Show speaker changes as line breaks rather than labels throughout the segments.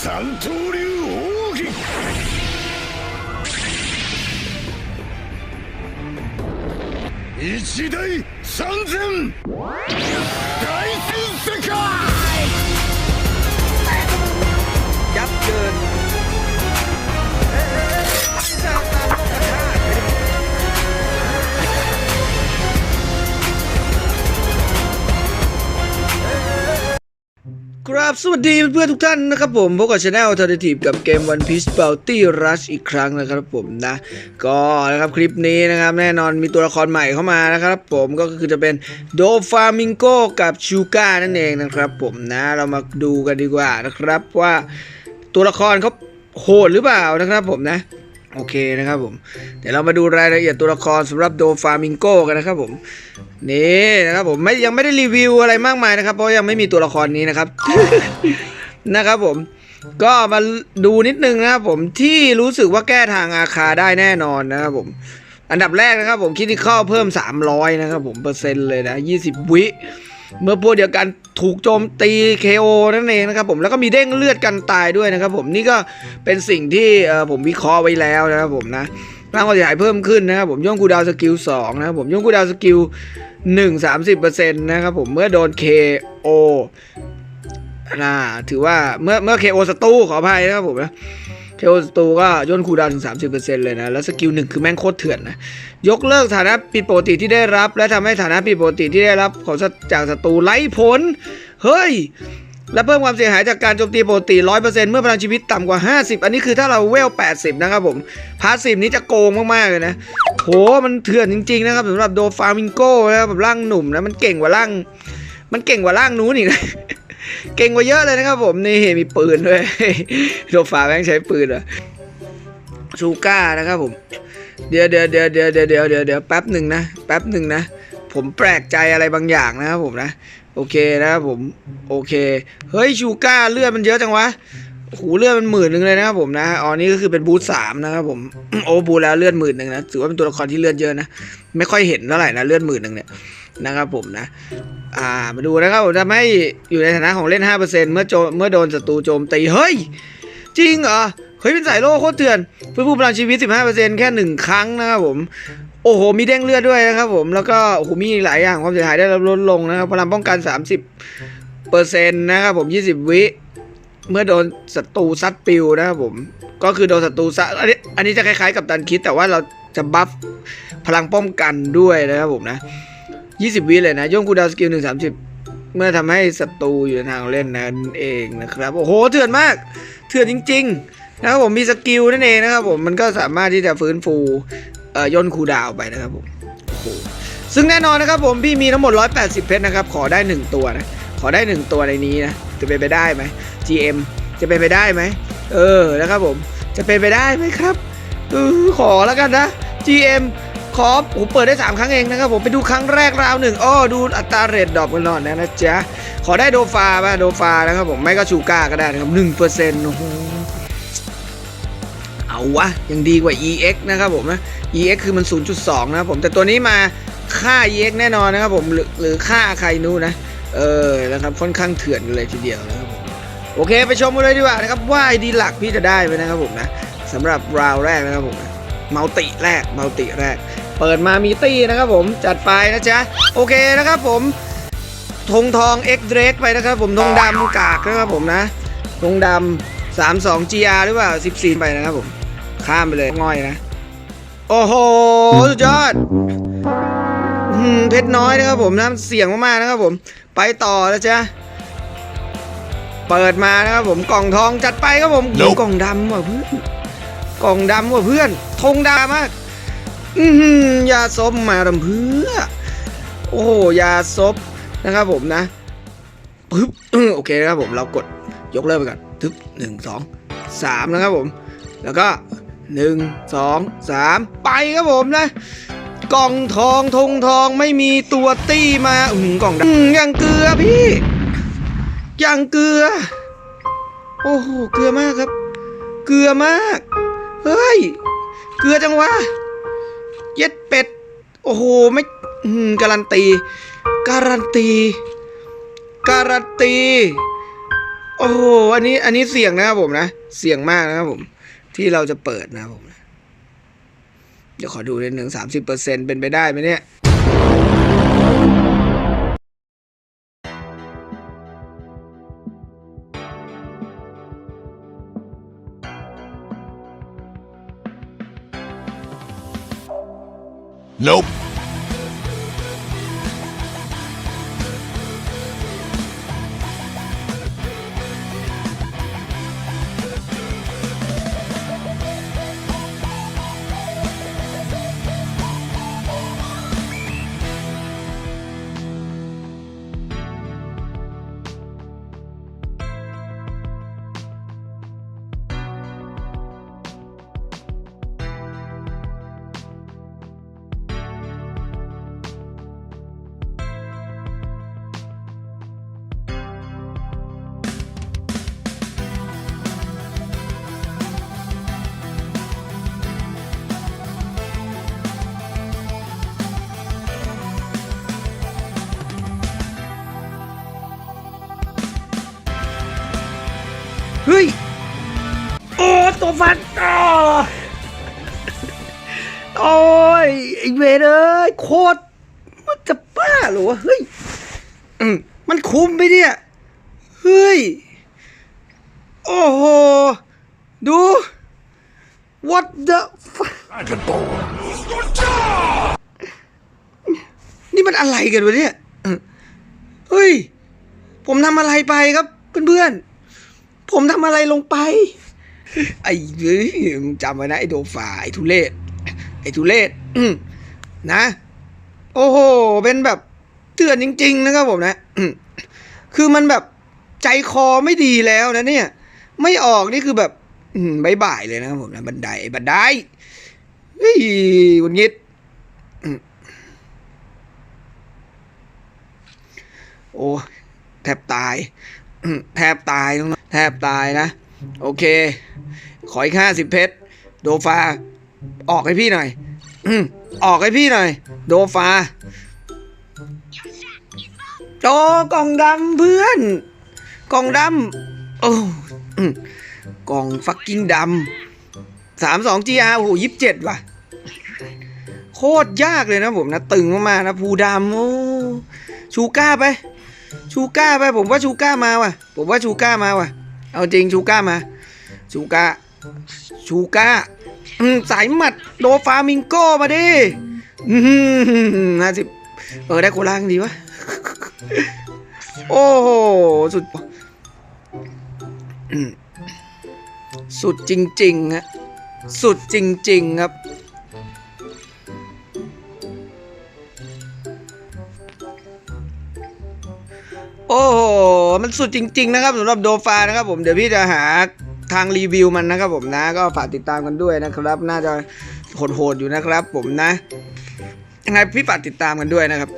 三刀流奥義。一大三千。大戦世界。
สวัสดีเพื่อนๆทุกท่านนะครับผมพบกับช anel Alternative กับเกม One Piece Bounty Rush อีกครั้งนะครับผมนะ ก็นะครับคลิปนี้นะครับแน่นอนมีตัวละครใหม่เข้ามานะครับผมก็คือจะเป็นโดฟามิงโกกับชูก้านั่นเองนะครับผมนะเรามาดูกันดีกว่านะครับว่าตัวละครเขาโหดหรือเปล่านะครับผมนะ โอเคนะครับผม เดี๋ยวเรามาดูรายละเอียดตัวละครสำหรับโดฟามิงโกกันนะครับผมนี่นะครับผมไม่ยังไม่ได้รีวิวอะไรมากมายนะครับ เพราะยังไม่มีตัวละครนี้นะครับนะครับผมก็มาดูนิดนึงนะครับผมที่รู้สึกว่าแก้ทางอาคาได้แน่นอนนะครับผม อันดับแรกนะครับผมคิดที่เข้าเพิ่ม 300 นะครับผมเปอร์เซ็นต์เลยนะ 20 วิ เมื่อพวกเดียวกันถูกโจมตี KO นั่นเองนะครับผมแล้วก็มีเด้งเลือดกันตายด้วยนะครับผมนี่ก็เป็นสิ่งที่ผมวิเคราะห์ไว้แล้วนะครับผมนะร่างความเสียหายเพิ่มขึ้นนะครับผมย่องกูดาวสกิล2นะครับผมย่องกูดาวสกิล1 30%นะครับผมเมื่อโดน KO นะถือว่าเมื่อเมื่อ KO ศัตรูขออภัยนะครับผมนะ KO ศัตรูก็ย่นคูดาวถึง 30%เลยนะ แล้วสกิลหนึ่งคือแม่งโคตรเถื่อนนะ ยกเลิกฐานะผิดปกติที่ได้รับ และทำให้ฐานะผิดปกติที่ได้รับของจากศัตรูไร้ผล เฮ้ย และเพิ่มความเสียหายจากการโจมตีปกติ 100%เมื่อพลังชีวิตต่ำกว่า 50 อันนี้คือถ้าเราเวล 80 นะครับผม พาสซีฟนี้จะโกงมากๆเลยนะ โห มันเถื่อนจริงๆนะครับสำหรับโดฟามิงโก้นะครับแบบร่างหนุ่มนะ มันเก่งกว่าร่าง มันเก่งกว่าร่างนู้นอีกนะ เก่งกว่าเยอะเลยนะครับผมนี่มีปืนด้วยโดฟาแม่งใช้ปืนเหรอชูก้านะครับผมเดี๋ยวเดี๋ยวเดี๋ยวเดี๋ยวเดี๋ยวเดี๋ยวเดี๋ยวเดี๋ยวแป๊บหนึ่งนะแป๊บหนึ่งนะผมแปลกใจอะไรบางอย่างนะครับผมนะโอเคนะครับผมโอเคเฮ้ยชูก้าเลือดมันเยอะจังวะโอ้โหเลือดมันหมื่นหนึ่งเลยนะครับผมนะอ๋อนี่ก็คือเป็นบูธสามนะครับผมโอ้บูแล้วเลือดหมื่นหนึ่งนะถือว่าเป็นตัวละครที่เลือดเยอะนะไม่ค่อยเห็นเท่าไหร่นะเลือดหมื่นหนึ่งเนี่ย นะครับผมนะ อ่ามาดูนะครับผมทำให้อยู่ในฐานะของเล่น 5%เมื่อโจเมื่อโดนศัตรูโจมตี เฮ้ย จริงเหรอ เฮ้ยเป็นสายโล่โคตรเถื่อนฟื้นฟูพลังชีวิต 15%แค่หนึ่งครั้งนะครับผม โอ้โห มีเด้งเลือดด้วยนะครับผมแล้วก็โอ้โหมีหลายอย่างความเสียหายได้ลดลงนะครับพลังป้องกัน 30เปอร์เซ็นต์นะครับผม 20 วิเมื่อโดนศัตรูซัดปิวนะครับผมก็คือโดนศัตรูซัดอันนี้อันนี้จะคล้ายๆกับตันคิดแต่ว่าเราจะบัฟพลังป้องกันด้วยนะครับผมนะ 20 วิเลยนะย่งกูดาวสกิล1 30เมื่อทำให้ศัตรูอยู่ในทางเล่นนั่นเองนะครับ โอ้โหเถื่อนมาก เถื่อนจริง ๆ นะครับผมมีสกิลนั่นเองนะครับผมมันก็สามารถที่จะฟื้นฟูเอ่อย่นคูดาวไปนะครับผมซึ่งแน่นอนนะครับผมพี่มีทั้งหมด 180 เพชรนะครับ ขอได้ 1 ตัวนะ ขอได้ 1 ตัวในนี้นะ จะเป็นไปได้ไหม GM จะเป็นไปได้ไหม เออนะครับผมจะเป็นไปได้ไหมครับออขอแล้วกันนะ GM ขอผมเปิดได้ 3 ครั้งเองนะครับผมไปดูครั้งแรกราวหนึ่งอ้อดูอัตราเรทดรอปกันหน่อยนะนะจ๊ะ ขอได้โดฟาป่ะโดฟานะครับผมไม่ก็ชูก้าก็ได้นะครับหนึ่งเปอร์เซ็นต์โอ้โหเอาวะยังดีกว่า EX นะครับผมนะ EX คือมัน 0.2 นะครับผมแต่ตัวนี้มาค่า EX แน่นอนนะครับผมหรือหรือค่าใครนู้นนะเออนะครับค่อนข้างเถื่อนเลยทีเดียวนะครับผมโอเคไปชมกันเลยดีกว่านะครับว่าไอดีหลักพี่จะได้ไหมนะครับผมนะสำหรับราวแรกนะครับผมนะมัลติแรกมัลติแรก เปิดมามีตี้นะครับผมจัดไปนะจ๊ะโอเคนะครับผมธงทอง X Drake ไปนะครับผมธงดำกากนะครับผมนะธงดำ32 GR หรือเปล่า14ไปนะครับผม ข้ามไปเลยง่อยนะ โอ้โห สุดยอดเพชรน้อยนะครับผมนะเสียงมากๆนะครับผม ไปต่อนะจ๊ะเปิดมานะครับผมกล่องทองจัดไปครับผม
Nope
กล่องดำว่ะเพื่อนกล่องดำว่ะเพื่อนธงดำมาก อือหือยาซบมาดำเพื่อ โอ้โหยาซบนะครับผมนะปึ๊บโอเคนะครับผมเรากดยกเลิกไปก่อนทึบหนึ่งสองสามนะครับผม แล้วก็หนึ่งสองสามไปครับผมนะ กล่องทองธงทองไม่มีตัวตี้มาอืมกล่องดำอืมอย่างเกลือพี่อย่างเกลือ โอ้โหเกลือมากครับ เกลือมาก เฮ้ย เกลือจังวะ อ้โหไม่การันตี การันตี การันตี โอ้โหอันนี้อันนี้เสี่ยงนะครับผมนะ เสี่ยงมากนะครับผม ที่เราจะเปิดนะครับผม เดี๋ยวขอดูนิดหนึ่งสามสิบเปอร์เซ็นเป็นไปได้ไหมเนี่ย
Nope.
เฮ้ย โอ้ตัวฟันอ๋อโอ้ยไอเวรเอ้ยโคตรมันจะบ้าหรอวะเฮ้ยมันคุ้มไปเนี่ยเฮ้ย โอ้โห ดู what the fuck นี่มันอะไรกันวะเนี่ยเออเฮ้ย ผมทำอะไรไปครับเพื่อนๆ ผมทำอะไรลงไป ไอ้เฮ้ยมึงจำไว้นะไอ้โดฟาไอ้ทุเลศไอ้ทุเลศนะ โอ้โห เป็นแบบเตือนจริง ๆ นะครับผมนะคือมันแบบใจคอไม่ดีแล้วนะเนี่ย ไม่ออกนี่คือแบบบายบายเลยนะครับผมนะบันไดบันไดเฮ้ยหงุดหงิดโอ้แทบตายแทบตายน้อง แทบตายนะ โอเค ขออีกห้าสิบเพชร โดฟา ออกให้พี่หน่อย ออกให้พี่หน่อย โดฟาโจกล่องดำเพื่อน กล่องดำโอ้กล่องฟักกิ้งดำสามสองจีอาโอ้โหยิบเจ็ดว่ะ โคตรยากเลยนะผมนะ ตึงมากๆนะภูดำโอ้ชูก้าไป ชูก้าไปผมว่าชูก้ามาว่ะ ผมว่าชูก้ามาว่ะ เอาจริงชูก้ามา ชูก้า ชูก้าสายหมัดโดฟามิงโก้มาดิห้าสิบเออได้โคล่างดีวะ โอ้โห สุด สุดจริงๆฮะ สุดจริง ๆ ครับ โอ้โห มันสุดจริง ๆ นะครับสำหรับโดฟานะครับผมเดี๋ยวพี่จะหาทางรีวิวมันนะครับผมนะก็ฝากติดตามกันด้วยนะครับ น่าจะโหดๆอยู่นะครับ ผมนะยังไงพี่ฝากติดตามกันด้วยนะครับ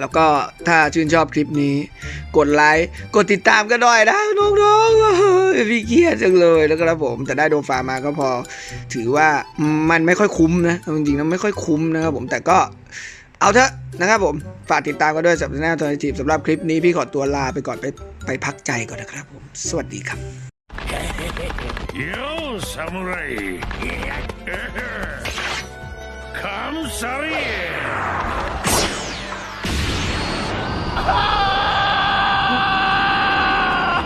แล้วก็ถ้าชื่นชอบคลิปนี้ กดไลค์กดติดตามกันด้วยนะน้องๆพี่เครียดจังเลยแล้วครับผมแต่ได้โดฟามาก็พอ ถือว่ามันไม่ค่อยคุ้มนะจริงๆนะไม่ค่อยคุ้มนะครับผมแต่ก็ เอาเถอะนะครับผม ฝากติดตามกันด้วยสำหรับแนวทางทีมสำหรับคลิปนี้พี่ขอตัวลาไปก่อนไปไปพักใจก่อนนะครับผม สวัสดีครับ
Yo, samurai. Come, sorry.